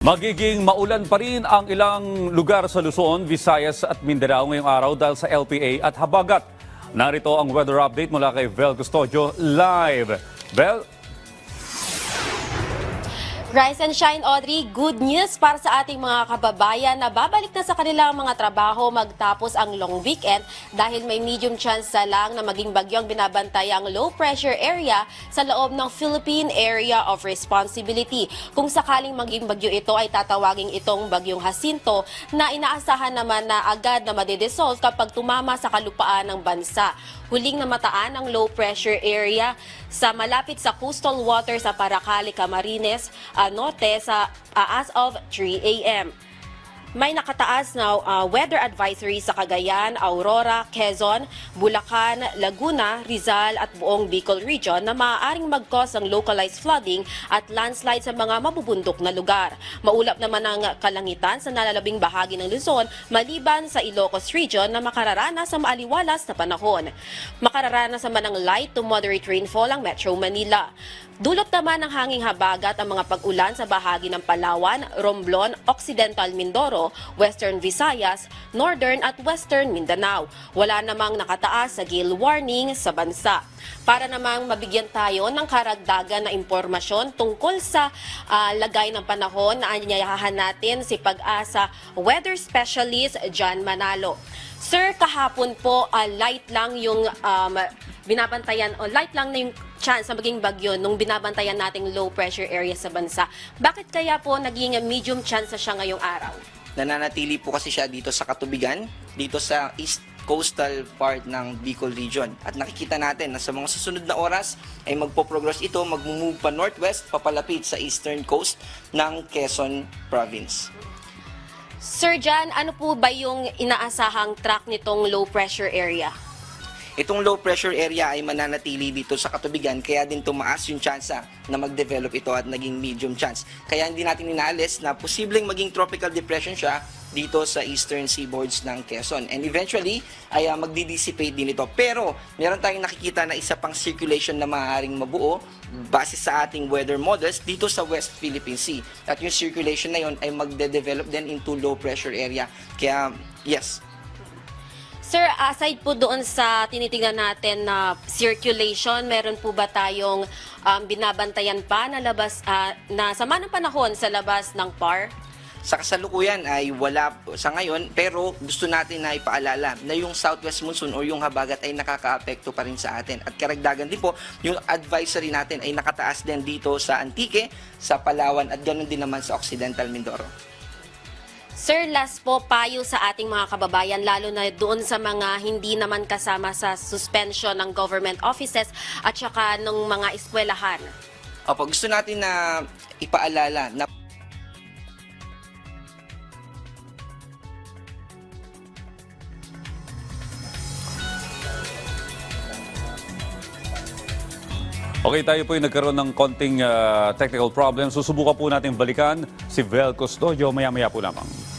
Magiging maulan pa rin ang ilang lugar sa Luzon, Visayas at Mindanao ngayong araw dahil sa LPA at Habagat. Narito ang weather update mula kay Vel Custodio live. Vel, Rise and shine, Audrey. Good news para sa ating mga kababayan na babalik na sa kanilang mga trabaho magtapos ang long weekend dahil may medium chance na lang na maging bagyong binabantay ang low pressure area sa loob ng Philippine Area of Responsibility. Kung sakaling maging bagyo ito ay tatawagin itong bagyong Jacinto na inaasahan naman na agad na madidissolve kapag tumama sa kalupaan ng bansa. Huling namataan ang low pressure area sa malapit sa coastal water sa Paracali, Camarines uh, Norte sa uh, as of 3 a.m. May nakataas na uh, weather advisory sa Cagayan, Aurora, Quezon, Bulacan, Laguna, Rizal at buong Bicol region na maaaring mag-cause ng localized flooding at landslide sa mga mabubundok na lugar. Maulap naman ang kalangitan sa nalalabing bahagi ng Luzon maliban sa Ilocos region na makararanas sa maaliwalas na panahon. Makararanas naman ng light to moderate rainfall ang Metro Manila. Dulot naman ng hanging habagat ang mga pag-ulan sa bahagi ng Palawan, Romblon, Occidental Mindoro, Western Visayas, Northern at Western Mindanao. Wala namang nakataas sa gale warning sa bansa. Para namang mabigyan tayo ng karagdagan na impormasyon tungkol sa ah, lagay ng panahon na anyayahan natin si Pag-asa Weather Specialist John Manalo. Sir, kahapon po ah, light lang yung um, binabantayan o light lang na yung chance na maging bagyo nung binabantayan nating low pressure area sa bansa. Bakit kaya po naging medium chance na siya ngayong araw? Nananatili po kasi siya dito sa Katubigan, dito sa east coastal part ng Bicol region. At nakikita natin na sa mga susunod na oras ay magpo-progress ito, magmumove pa northwest, papalapit sa eastern coast ng Quezon province. Sir John, ano po ba yung inaasahang track nitong low pressure area? Itong low pressure area ay mananatili dito sa katubigan kaya din tumaas yung tsansa na mag-develop ito at naging medium chance. Kaya hindi natin inaalis na posibleng maging tropical depression siya dito sa eastern seaboards ng Quezon. And eventually, ay uh, magdi-dissipate din ito. Pero, meron tayong nakikita na isa pang circulation na maaaring mabuo base sa ating weather models dito sa West Philippine Sea. At yung circulation na yon ay magde-develop din into low pressure area. Kaya, yes, Sir, aside po doon sa tinitingnan natin na circulation, meron po ba tayong um, binabantayan pa na labas ah, na sama ng panahon sa labas ng PAR? Sa kasalukuyan ay wala sa ngayon pero gusto natin na ipaalala na yung southwest monsoon o yung habagat ay nakakaapekto pa rin sa atin. At karagdagan din po, yung advisory natin ay nakataas din dito sa Antique, sa Palawan at ganoon din naman sa Occidental Mindoro. Sir, last po payo sa ating mga kababayan, lalo na doon sa mga hindi naman kasama sa suspension ng government offices at saka ng mga eskwelahan. Opo, gusto natin na ipaalala na okay tayo po yung nagkaroon ng konting ah, technical problem. Susubukan po natin balikan si Vel Custodio maya-maya po lamang.